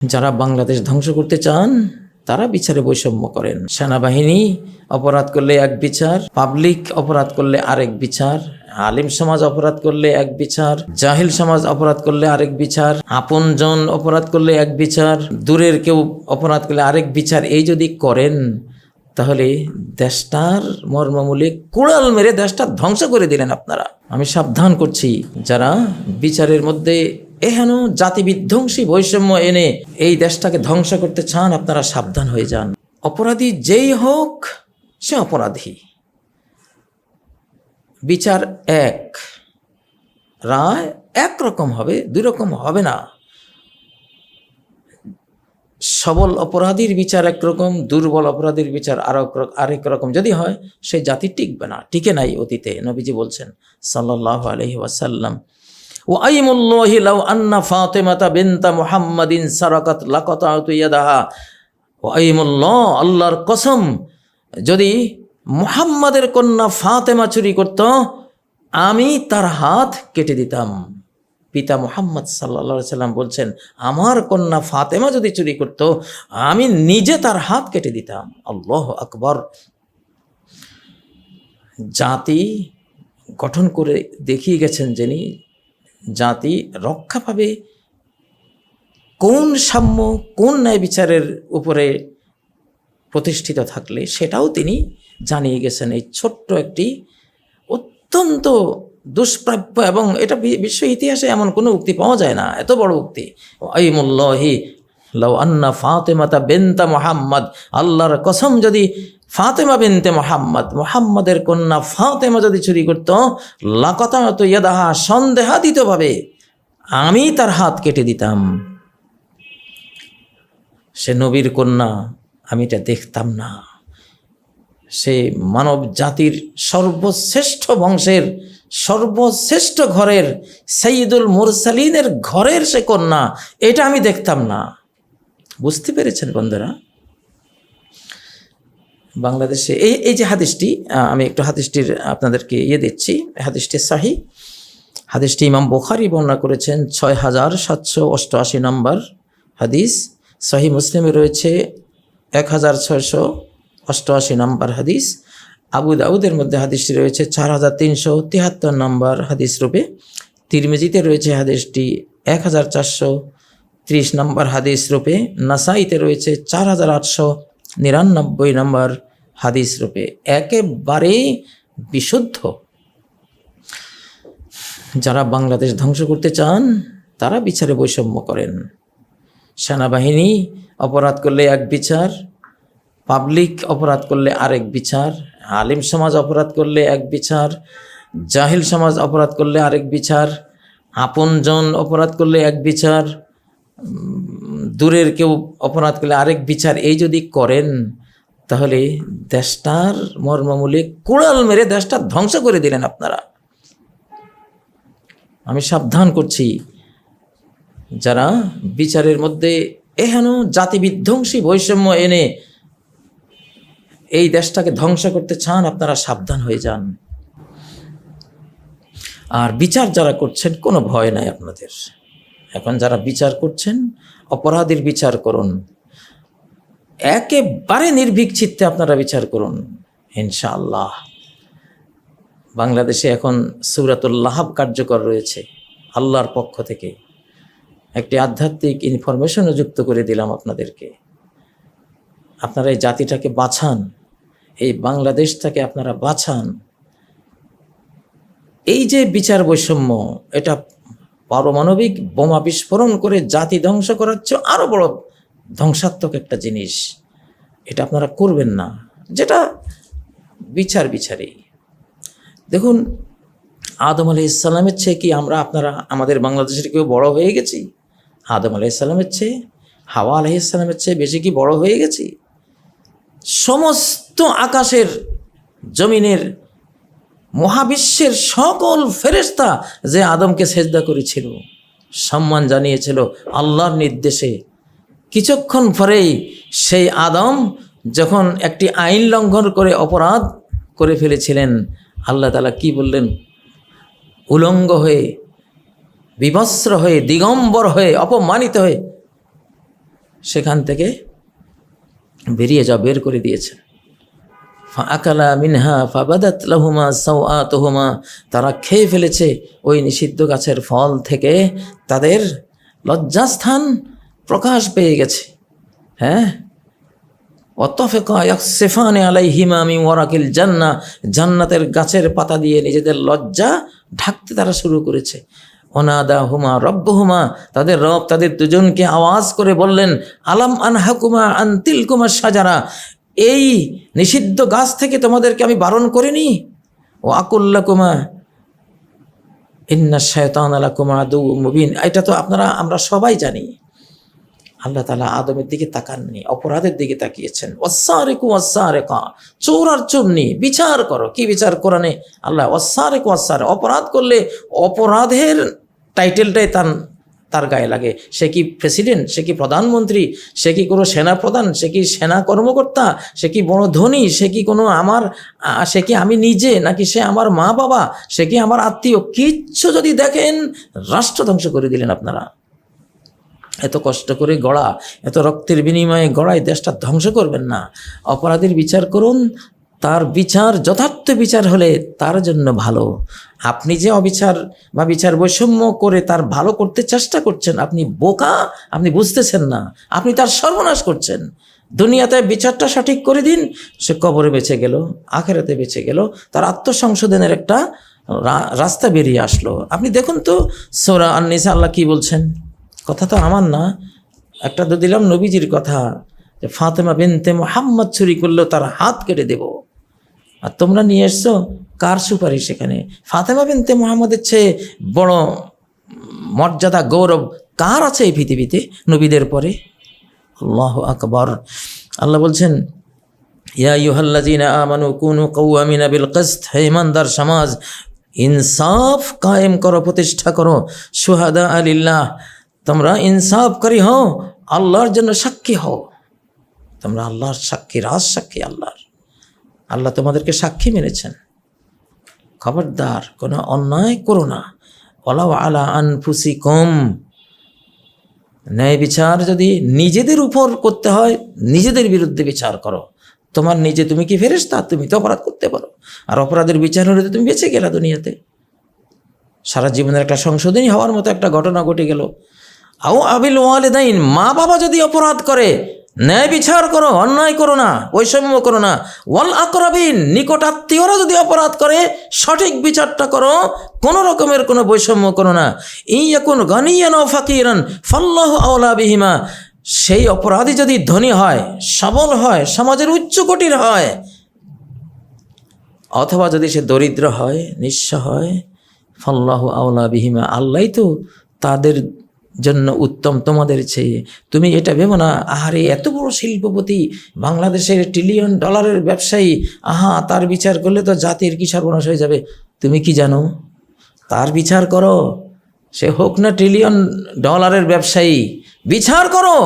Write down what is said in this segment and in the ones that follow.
যারা বাংলাদেশ ধ্বংস করতে চান, তারা বিচারে বৈষম্য করেন। সেনাবাহিনী অপরাধ করলে এক বিচার, পাবলিক অপরাধ করলে আরেক বিচার, আলিম সমাজ অপরাধ করলে এক বিচার, জাহিল সমাজ অপরাধ করলে আরেক বিচার আপনজন অপরাধ করলে এক বিচার, দূরের কেউ অপরাধ করলে আরেক বিচার, এই যদি করেন, তাহলে দেশটার মর্মমূলে কুড়াল মেরে দেশটা ধ্বংস করে দিলেন আপনারা। আমি সাবধান করছি, যারা বিচারের মধ্যে এহেন জাতি বিধ্বংসী বৈষম্য এনে এই দেশটাকে ধ্বংস করতে চান, আপনারা সাবধান হয়ে যান। অপরাধী যেই হোক, সে অপরাধী। বিচার এক। রায় একরকম হবে, দুই রকম হবে না। সবল অপরাধীর বিচার একরকম দুর্বল অপরাধীর বিচার রক- আরেক রকম। যদি হয়, সেই জাতি টিকবে না, টিকে নাই অতীতে, নবীজি বলছেন সাল্লাহ আলহি ওয়াসাল্লাম। ও আল্লাহর কসম, যদি মুহাম্মাদের কন্যা ফাতেমা চুরি করত, আমি তার হাত কেটে দিতাম। পিতা মোহাম্মদ সাল্লা সাল্লাম বলছেন, আমার কন্যা ফাতেমা যদি চুরি করত, আমি নিজে তার হাত কেটে দিতাম। আল্লাহ আকবর। জাতি গঠন করে দেখিয়ে গেছেন যিনি জাতি রক্ষা পাবে। কোন সাম্য, কোন ন্যায় বিচারের উপরে প্রতিষ্ঠিত থাকলে সেটাও তিনি জানিয়ে গেছেন এই ছোট্ট একটি অত্যন্ত দুষ্প্রাপ্য এবং এটা বিশ্ব ইতিহাসে এমন কোনো উক্তি পাওয়া যায় না। এত বড় উক্তি। আইমুল্লাহি লাউ আন্না ফাতেমাতা বেন্তা মোহাম্মদ। আল্লাহর কসম যদি ফাতেমা বেনতে মোহাম্মদ, মোহাম্মদের কন্যা ফাতেমা যদি চুরি করত তো ইয়াদাহা সন্দেহাতীতভাবে আমি তার হাত কেটে দিতাম। সে নবীর কন্যা, আমি এটা দেখতাম না। সে মানব জাতির সর্বশ্রেষ্ঠ বংশের, সর্বশ্রেষ্ঠ ঘরের সঈদুল মুরসালিনের ঘরের সে কন্যা, এটা আমি দেখতাম না। বুঝতে পেরেছেন বন্ধুরা? বাংলাদেশে এই এই যে হাদিসটি আমি একটু হাদিসটির আপনাদেরকে ইয়ে দিচ্ছি। হাদিসটি সাহি। হাদিসটি ইমাম বুখারি বর্ণনা করেছেন, ছয় হাজার সাতশো অষ্টআশি নম্বর হাদিস। সহি মুসলিমে রয়েছে এক হাজার ছয়শো অষ্টআশি নম্বর হাদিস। আবু দাউদের মধ্যে হাদিসটি রয়েছে, চার হাজার তিনশো তিয়াত্তর নম্বর হাদিস রূপে। তিরমিজিতে রয়েছে হাদিসটি, এক হাজার চারশো ত্রিশ নম্বর হাদিস রূপে নাসাইতে রয়েছে চার হাজার আটশো নিরানব্বই নম্বর হাদিস রূপে। একেবারেই বিশুদ্ধ। যারা বাংলাদেশ ধ্বংস করতে চান, তারা বিচারে বৈষম্য করেন। সেনাবাহিনী অপরাধ করলে এক বিচার, পাবলিক অপরাধ করলে আরেক বিচার, আলিম সমাজ অপরাধ করলে এক বিচার, জাহিল সমাজ অপরাধ করলে আরেক বিচার, আপনজন অপরাধ করলে এক বিচার দূরের কেউ অপরাধ করলে আরেক বিচার এই যদি করেন, তাহলে দেশটার মর্মমূলে কুড়াল মেরে দেশটা ধ্বংস করে দিলেন আপনারা। আমি সাবধান করছি। যারা বিচারের মধ্যে এহেন জাতি বিধ্বংসী বৈষম্য এনে এই দেশটাকে ধ্বংস করতে চান, আপনারা সাবধান হয়ে যান। আর বিচার যারা করছেন, কোনো ভয় নাই আপনাদের। এখন যারা বিচার করছেন, অপরাধীর বিচার করুন। একেবারে নির্ভীক চিত্তে আপনারা বিচার করুন, ইনশাআল্লাহ। বাংলাদেশে এখন সুরাতুল্লাহাব কার্যকর রয়েছে, আল্লাহর পক্ষ থেকে। একটি আধ্যাত্মিক ইনফরমেশনও যুক্ত করে দিলাম আপনাদেরকে। আপনারা এই জাতিটাকে বাঁচান, এই বাংলাদেশটাকে আপনারা বাঁচান। এই যে বিচার বৈষম্য, এটা পারমাণবিক বোমা বিস্ফোরণ করে জাতি ধ্বংস করার চেয়ে আরও বড় ধ্বংসাত্মক একটা জিনিস। এটা আপনারা করবেন না। যেটা বিচার, বিচারই। দেখুন, আদম আলি ইসলামের চেয়ে কি আমরা আপনারা আমাদের বাংলাদেশের কেউ বড় হয়ে গেছি? আদম আলি ইসলামের চেয়ে, হাওয়া আলহি ইসলামের চেয়ে বেশি কি বড় হয়ে গেছি? সমস্ত আকাশের জমিনের মহাবিশ্বের সকল ফেরেস্তা যে আদমকে সেজদা করেছিল, সম্মান জানিয়েছিল আল্লাহর নির্দেশে। কিছুক্ষণ পরেই সেই আদম যখন একটি আইন লঙ্ঘন করে অপরাধ করে ফেলেছিলেন, আল্লাহ তালা কি বললেন? উলঙ্গ হয়ে, বিবস্ত্র হয়ে, দিগম্বর হয়ে, অপমানিত হয়ে সেখান থেকে বেরিয়ে যাও বের করে দিয়েছেন। আকালা মিনহা ফাবাদাত লাহুমা সাওয়াতুহুমা তারা খেয়ে ফেলেছে ওই নিষিদ্ধ গাছের ফল থেকে। তাদের লজ্জাস্থান প্রকাশ পেয়ে গেছে। হ্যাঁ? অতফেকা ইয়াকসিফানে আলাইহিমা মিন ওয়ারাকিল জান্না। জান্নাতের গাছের পাতা দিয়ে নিজেদের লজ্জা ঢাকতে তারা শুরু করেছে। অনাদা হুমা রব্ব হুমা তাদের রব তাদের দুজনকে আওয়াজ করে বললেন, আলাম আনহাকুমা আন্তিল কুমার সাজারা এই নিষিদ্ধ গাছ থেকে তোমাদেরকে আমি বারণ করিনি? ও আকুল্লা কুমা ইন্না শয়তান আলা কুমা দু মুবিন। এটা তো আপনারা, আমরা সবাই জানি। আল্লাহ তালা আদমের দিকে তাকাননি, অপরাধের দিকে তাকিয়েছেন। অসারেকু অসারেকা চোর আর চোরনি বিচার করো। কি বিচার? কোরআনে আল্লাহ অসারেকু অসারে অপরাধ করলে অপরাধের টাইটেলটাই তার তার গায়ে লাগে। সে কি প্রেসিডেন্ট সে কি প্রধানমন্ত্রী? সে কি কোনো সেনা প্রধান সে কি সেনা কর্মকর্তা? সে কি বড় ধনী? সে কি কোনো আমার সে কি আমি নিজে? নাকি সে আমার মা বাবা? সে কি আমার আত্মীয়? কিচ্ছু যদি দেখেন, রাষ্ট্র ধ্বংস করে দিলেন আপনারা। এত কষ্ট করে গড়া, এত রক্তের বিনিময়ে গড়ায় দেশটা ধ্বংস করবেন না। অপরাধীর বিচার করুন তার বিচার যথার্থ বিচার হলে তার জন্য ভালো। আপনি যে অবিচার বা বিচার বৈষম্য করে তার ভালো করতে চেষ্টা করছেন, আপনি বোকা, আপনি বুঝতেছেন না, আপনি তার সর্বনাশ করছেন। দুনিয়াতে বিচারটা সঠিক করে দিন, সে কবরে বেঁচে গেল, আখেরাতে বেঁচে গেল, তার আত্মসংশোধনের একটা রাস্তা বেরিয়ে আসলো। আপনি দেখুন তো, সোরা আন্নিসা আল্লাহ কি বলছেন? কথা তো আমার না, একটা তো দিলাম নবীজির কথা, যে ফাতেমা বিনতে মোহাম্মদ চুরি করলেও তার হাত কেটে দেব। আর তোমরা নিয়ে এসছো কার সুপারিশ এখানে? ফাতেমা বিনতে মোহাম্মদের চেয়ে বড় মর্যাদা, গৌরব কার আছে এই পৃথিবীতে নবীদের পরে? আল্লাহ আকবর। আল্লাহ বলছেন, ইয়া ইউহাল্লাযীনা আমানু কুনু কওয়ামিনা বিল কিসত, হে ইমানদার সমাজ, ইনসাফ কায়েম করো, প্রতিষ্ঠা করো সুহাদা আলিল্লাহ। তোমরা ইনসাফকারী হও, আল্লাহর জন্য সাক্ষী হও। তোমরা আল্লাহর সাক্ষী, রাজ সাক্ষী, আল্লাহর। আল্লাহ তোমাদেরকে সাক্ষী মেনেছেন। খবরদার, কোনো অন্যায় করো না। ওলাও আলা আনফুসি কম ন্যায় বিচার যদি নিজেদের উপর করতে হয়, নিজেদের বিরুদ্ধে বিচার করো। তোমার নিজে তুমি কি ফেরেস তা তুমি তো অপরাধ করতে পারো। আর অপরাধের বিচার হলে তুমি বেঁচে গেলা দুনিয়াতে। সারা জীবনের একটা সংশোধনী হওয়ার মতো একটা ঘটনা ঘটে গেল। আও আবিল ওয়ালেদাইন মা বাবা যদি অপরাধ করে ন্যায় বিচার করো, অন্যায় করো না, বৈষম্য করো না। ওয়াল আকরাবিন নিকট আত্মীয়রা যদি অপরাধ করে, সঠিক বিচারটা করো, কোনো রকমের কোনো বৈষম্য করো না। এই এখন গানিয়ান ও ফাকিরান, ফল্লাহ আওলা বিহিমা। সেই অপরাধী যদি ধনী হয়, সবল হয়, সমাজের উচ্চ কোটির হয়, অথবা যদি সে দরিদ্র হয়, নিঃস্ব হয়, ফল্লাহ আউলা বিহিমা, আল্লাহ তো তাদের জন্য উত্তম তোমাদের চেয়ে। তুমি এটা ভেবো না? আহারে, এত বড় শিল্পপতি, বাংলাদেশের ট্রিলিয়ন ডলারের ব্যবসায়ী। আহা, তার বিচার করলে তো জাতির কি সর্বনাশ হয়ে যাবে? তুমি কি জানো? তার বিচার করো। সে হোক না ট্রিলিয়ন ডলারের ব্যবসায়ী, বিচার করো।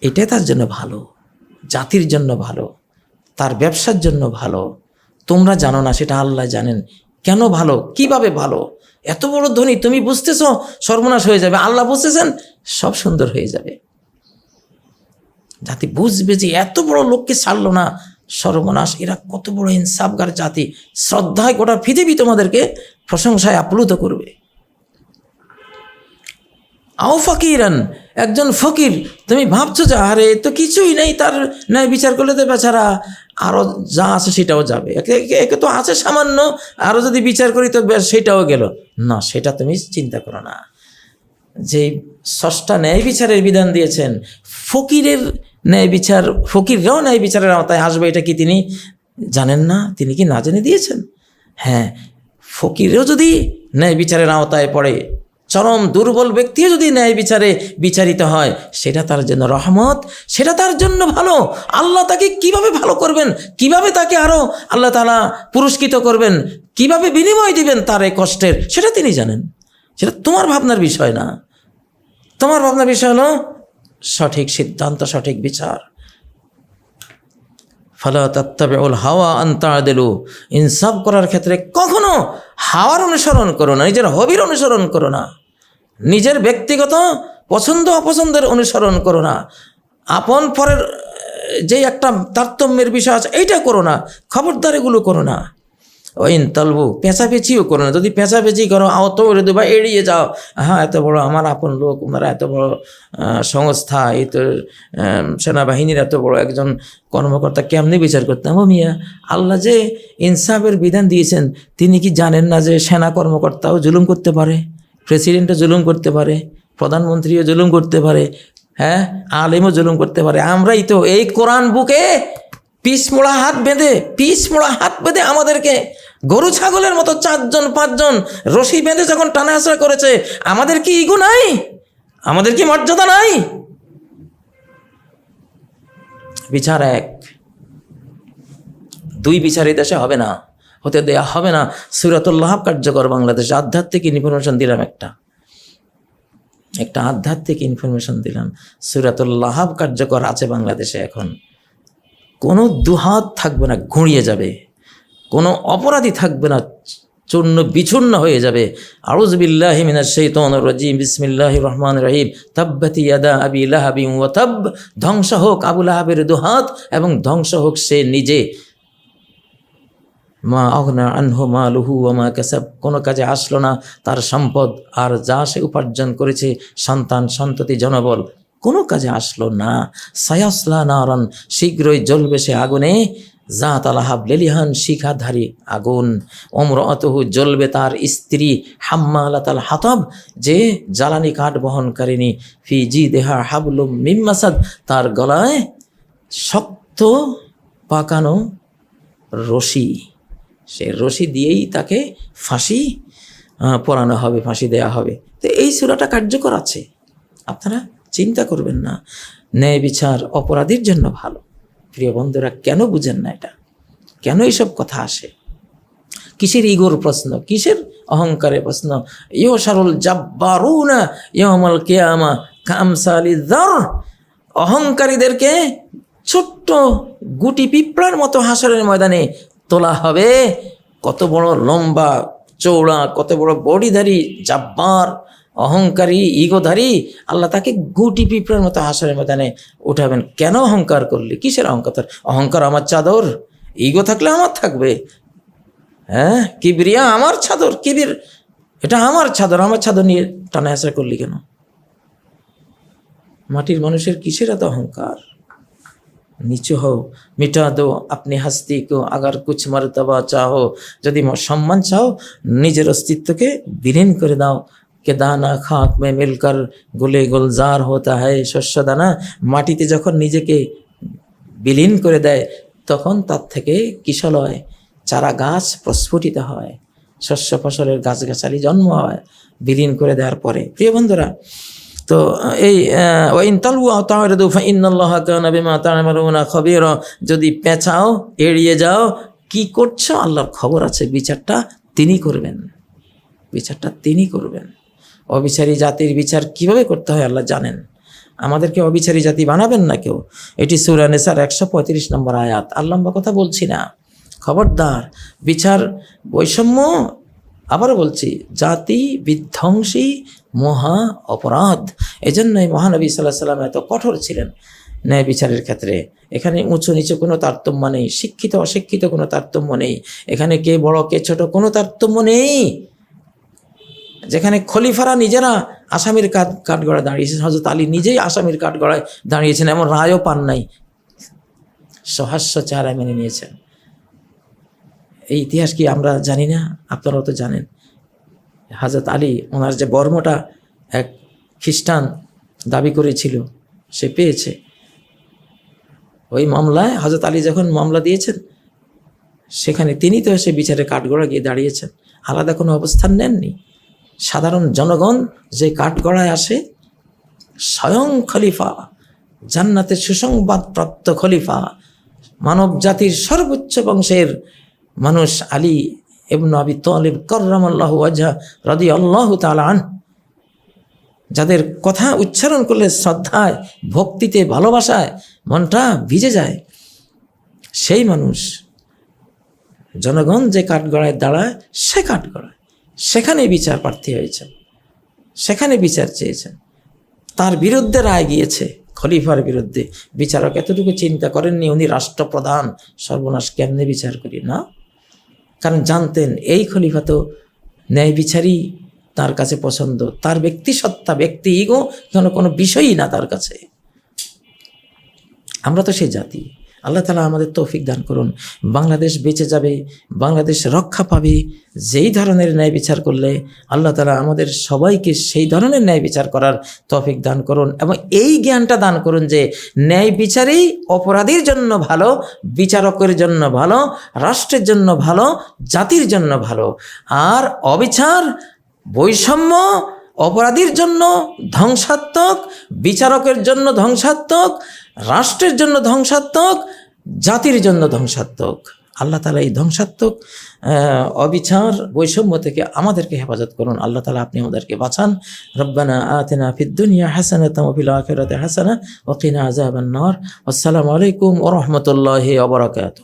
এটা তার জন্য ভালো, জাতির জন্য ভালো, তার ব্যবসার জন্য ভালো। তোমরা জানো না, সেটা আল্লাহ জানেন। কেন ভালো? কীভাবে ভালো? এত বড় ধনী, তুমি বুঝতেছো? সর্বনাশ হয়ে যাবে। আল্লাহ বুঝতেছেন? সব সুন্দর হয়ে যাবে। জাতি বুঝবে যে এত বড় লোককে ছাড়লো না। সর্বনাশ, এরা কত বড় ইনসাফগার জাতি। শ্রদ্ধায় গোটা পৃথিবী তোমাদেরকে প্রশংসায় আপ্লুত করবে। আও ফকিরান, একজন ফকির। তুমি ভাবছ যে, আরে তো কিছুই নেই, তার ন্যায় বিচার করলে তো বেচারা আরও যা আছে সেটাও যাবে। একে তো আছে সামান্য আরও যদি বিচার করি তো সেটাও গেল। না, সেটা তুমি চিন্তা করো না। যে ষষ্ঠা ন্যায় বিচারের বিধান দিয়েছেন, ফকিরের ন্যায় বিচার, ফকিররাও ন্যায় বিচারের আওতায় আসবে, এটা কি তিনি জানেন না? তিনি কি না জেনে দিয়েছেন? হ্যাঁ ফকিরও যদি ন্যায় বিচারের আওতায় পড়ে চরম দুর্বল ব্যক্তিও যদি ন্যায় বিচারে বিচারিত হয়, সেটা তার জন্য রহমত, সেটা তার জন্য ভালো। আল্লাহ তাকে কীভাবে ভালো করবেন? কীভাবে তাকে আরও আল্লাহ তালা পুরস্কৃত করবেন? কীভাবে বিনিময় দিবেন তার এই কষ্টের? সেটা তিনি জানেন। সেটা তোমার ভাবনার বিষয় না। তোমার ভাবনার বিষয় হলো সঠিক সিদ্ধান্ত, সঠিক বিচার। ফালা তাত্তাবিউল হাওয়া আন্তাদেলু ইনসাফ করার ক্ষেত্রে কখনো হাওয়ার অনুসরণ করো না, নিজের হবির অনুসরণ করো না। নিজের ব্যক্তিগত পছন্দ অপছন্দের অনুসরণ করো না। আপন পরের, যে একটা তারতম্যের বিষয় আছে, এইটা করো না। খবরদার এগুলো করো না। ওইন তলবু, পেঁচাপেচিও করো না। যদি পেঁচাপেচি করো আহত করে দেবা এড়িয়ে যাও। হ্যাঁ এত বড় আমার আপন লোক, ওনারা এত বড় সংস্থা, এই তো সেনাবাহিনীর এত বড় একজন কর্মকর্তা, কেমনি বিচার করতাম? ও মিয়া, আল্লাহ যে ইনসাফের বিধান দিয়েছেন, তিনি কি জানেন না যে সেনা কর্মকর্তাও জুলুম করতে পারে? প্রেসিডেন্টও জুলুম করতে পারে, প্রধানমন্ত্রীও জুলুম করতে পারে হ্যাঁ আলেমও জুলুম করতে পারে। আমরাই তো এই কোরআন বুকে পিস মোড়া হাত বেঁধে, পিস মোড়া হাত বেঁধে আমাদেরকে গরু ছাগলের মতো চারজন, পাঁচজন রশি বেঁধে যখন টানা আসা করেছে, আমাদের কি ইগো নাই? আমাদের কি মর্যাদা নাই? বিচার এক। দুই বিচার এই দেশে হবে না। হতে দেয়া হবে না। সুরাতুল্লাহ কার্যকর বাংলাদেশে। আধ্যাত্মিক ইনফরমেশন দিলাম একটা। একটা আধ্যাত্মিক ইনফরমেশন দিলাম। সুরাতুল্লাহ কার্যকর আছে বাংলাদেশে এখন। কোনো দুহাত থাকবে না, ঘুরিয়ে যাবে। কোনো অপরাধী থাকবে না, চূর্ণ বিচূর্ণ হয়ে যাবে। আউজবিল্লাহ বিসমিল্লাহির রহমানির রহিম। তাব্বাতি ইয়াদা আবি লাহাবি ওয়া তাব। ধ্বংস হোক আবুল লাহাবের দুহাত এবং ধ্বংস হোক সে নিজে। মা অগ্না আনহু মা লুহু মা কাসাব। কোনো কাজে আসলো না, তার সম্পদ আর যা সে উপার্জন করেছে, সন্তান সন্ততি জনবল, কোনো কাজে আসলো না। সায়াসলা নারন, শীঘ্রই জ্বলবে সে আগুনে। যা তালাহাব লেলিহান শিখাধারী আগুন। অমর অতহু জ্বলবে তার স্ত্রী হাম্মালাতাল হাতব, যে জ্বালানি কাঠ বহনকারিনী ফি জি দেহা হাবলুম মিম্মাসাদ তার গলায় শক্ত পাকানো রশি। সে রশি দিয়েই তাকে ফাঁসি পরানো হবে, ফাঁসি দেয়া হবে। তো এই সুরাটা কার্যকর আছে। আপনারা চিন্তা করবেন না। ন্যায় বিচার অপরাধীর জন্য ভালো। প্রিয় বন্ধুরা, কেন বুঝেন না এটা? কেন এইসব কথা আসে? কিসের ইগোর প্রশ্ন? কিসের অহংকারের প্রশ্ন? ইয় সারুল জাব্বারুনা ইয়মাল কেয়ামা কামসালি দর অহংকারীদেরকে ছোট্ট গুটি পিঁপড়ার মতো হাসরের ময়দানে তোলা হবে। কত বড় লম্বা চৌড়া কত বড় বডিধারী, জাব্বার, অহংকারী, ইগোধারী, আল্লাহ তাকে গুটি পিঁপড়ার মতো হাসরের ময়দানে উঠাবেন। কেন অহংকার করলি? কিসের অহংকার? অহংকার আমার চাদর। ইগো থাকলে আমার থাকবে। হ্যাঁ? কিবরিয়া আমার চাদর। কিবির, এটা আমার চাদর। আমার চাদর নিয়ে টানা করলি কেন? মাটির মানুষের কিসের এত অহংকার? নিচু হও। মিটা দো আপনি হাস্তি কো আগার কুছ মর্তবা চাহো। যদি সম্মান চাও, নিজের অস্তিত্বকে বিলীন করে দাও। কে দানা খাক মে মিলকর গুলে গুলজার হতা হয় শস্য দানা। মাটিতে যখন নিজেকে বিলীন করে দেয়, তখন তার থেকে কিশলয় চারা গাছ প্রস্ফুটিত হয়। শস্য ফসলের গাছগাছালি জন্ম হয়। বিলীন করে দেওয়ার পরে। প্রিয় বন্ধুরা তো, এই ওয়াইন তালু তাহরেদু ফাইন্নাল্লাহ কানা বিমা তা'মালুনা খাবীরা। যদি পেঁচাও, এড়িয়ে যাও, কি করছ? আল্লাহর খবর আছে, বিচারটা তিনি করবেন। বিচারটা তিনি করবেন। অবিচারী জাতির বিচার কীভাবে করতে হয় আল্লাহ জানেন। আমাদেরকে অবিচারী জাতি বানাবেন না কেউ। এটি সুরানেসার একশো পঁয়ত্রিশ নম্বর আয়াত। আর লম্বা কথা বলছি না। খবরদার, বিচার বৈষম্য আবারও বলছি, জাতি বিধ্বংসী মহা অপরাধ। এজন্যই মহানবী সাল্লাহ সাল্লাম এত কঠোর ছিলেন ন্যায় বিচারের ক্ষেত্রে। এখানে উঁচু নিচু কোনো তারতম্য নেই, শিক্ষিত অশিক্ষিত কোনো তারতম্য নেই। এখানে কে বড়, কে ছোট কোনো তারতম্য নেই। যেখানে খলিফারা নিজেরা আসামির কাঠ, কাঠগড়ায় দাঁড়িয়েছেন হজরত আলী নিজেই আসামির কাঠগড়ায় দাঁড়িয়েছেন, এমন রায়ও পান নাই। সহাস্য চেহারা মেনে নিয়েছেন। এই ইতিহাস কি আমরা জানি না? আপনারাও তো জানেন। হাজরত আলী ওনার যে বর্মটা এক খ্রিস্টান দাবি করেছিল, সে পেয়েছে। ওই মামলায় হজরত আলী যখন মামলা দিয়েছেন, সেখানে তিনি তো এসে বিচারে কাঠগড়া গিয়ে দাঁড়িয়েছেন। আলাদা কোনো অবস্থান নেননি। সাধারণ জনগণ যে কাঠগড়ায় আসে, স্বয়ং খলিফা, জান্নাতের সুসংবাদপ্রাপ্ত খলিফা মানব জাতির সর্বোচ্চ বংশের মানুষ আলী এবন আবি তলিব কররাম আল্লাহ আজহা রদি আল্লাহ তালান যাদের কথা উচ্চারণ করলে শ্রদ্ধায়, ভক্তিতে, ভালোবাসায় মনটা ভিজে যায়, সেই মানুষ জনগণ যে কাঠগড়ায় দাঁড়ায়, সে কাঠগড়ায়। সেখানে বিচার প্রার্থী হয়েছেন, সেখানে বিচার চেয়েছেন। তার বিরুদ্ধে রায় গিয়েছে, খলিফার বিরুদ্ধে। বিচারক এতটুকু চিন্তা করেননি, উনি রাষ্ট্রপ্রধান, সর্বনাশ কেমনে বিচার করি? না। কারণ জানতেন এই খলিফা তো ন্যায় বিচারই তার কাছে পছন্দ। তার ব্যক্তি সত্তা, ব্যক্তি ইগো কোনো কোনো বিষয়ই না তার কাছে। আমরা তো সেই জাতি। আল্লাহ তালা আমাদের তৌফিক দান করুন। বাংলাদেশ বেঁচে যাবে, বাংলাদেশ রক্ষা পাবে, যেই ধরনের ন্যায় বিচার করলে আল্লাহ তালা আমাদের সবাইকে সেই ধরনের ন্যায় বিচার করার তৌফিক দান করুন এবং এই জ্ঞানটা দান করুন যে ন্যায় বিচারেই অপরাধীর জন্য ভালো, বিচারকের জন্য ভালো, রাষ্ট্রের জন্য ভালো, জাতির জন্য ভালো। আর অবিচার, বৈষম্য অপরাধীর জন্য ধ্বংসাত্মক, বিচারকের জন্য ধ্বংসাত্মক, রাষ্ট্রের জন্য ধ্বংসাত্মক, জাতির জন্য ধ্বংসাত্মক। আল্লাহ তালা এই ধ্বংসাত্মক অবিচার বৈষম্য থেকে আমাদেরকে হেফাজত করুন। আল্লাহ তালা আপনি আমাদেরকে বাঁচান। রব্বানা আতেনা ফিদ্দুনিয়া হাসানা তামফিল আখিরাতে হাসানা ওকিনা আজাবান নার। আসসালামু আলাইকুম ওয়া রাহমাতুল্লাহি ওয়া বারাকাতুহু।